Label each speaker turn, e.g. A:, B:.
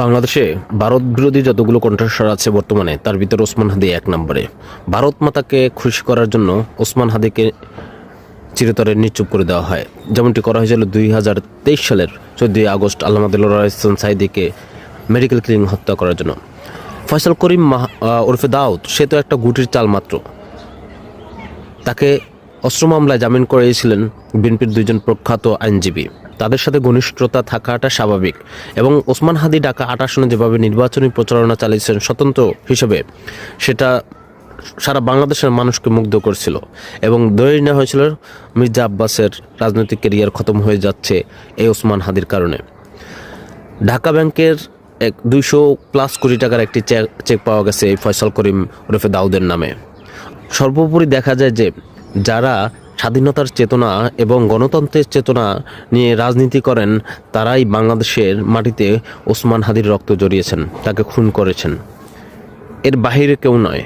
A: বাংলাদেশে ভারত বিরোধী যতগুলো কণ্ঠস্বর আছে বর্তমানে, তার ভিতরে ওসমান হাদি এক নম্বরে। ভারত মাতাকে খুশি করার জন্য ওসমান হাদিকে চিরতরে নিশ্চুপ করে দেওয়া হয়। যেমনটি করা হয়েছিল দুই হাজার তেইশ সালের চোদ্দই আগস্ট আল্লামা দিলুর ইসলাম সাইদিকে মেডিকেল ক্লিনিং হত্যা করার জন্য। ফয়সাল করিম ওরফে দাউদ, সে তো একটা গুটির চাল মাত্র। তাকে অস্ত্র মামলায় জামিন করিয়েছিলেন বিএনপির দুইজন প্রখ্যাত আইনজীবী। তাদের সাথে ঘনিষ্ঠতা থাকাটা স্বাভাবিক এবং ওসমান হাদি ঢাকা আট আসনে যেভাবে নির্বাচনী প্রচারণা চালিয়েছেন স্বতন্ত্র হিসেবে, সেটা সারা বাংলাদেশের মানুষকে মুগ্ধ করছিল এবং ধরে নেওয়া হয়েছিল মির্জা আব্বাসের রাজনৈতিক কেরিয়ার খতম হয়ে যাচ্ছে এই ওসমান হাদির কারণে। ঢাকা ব্যাংকের এক দুইশো প্লাস কোটি টাকার একটি চেক চেক পাওয়া গেছে এই ফয়সাল করিম ওরফে দাউদের নামে। সর্বোপরি দেখা যায় যে যারা স্বাধীনতার চেতনা এবং গণতন্ত্রের চেতনা নিয়ে রাজনীতি করেন, তারাই বাংলাদেশের মাটিতে ওসমান হাদির রক্ত জড়িয়েছেন, তাকে খুন করেছেন। এর বাহিরে কেউ নয়।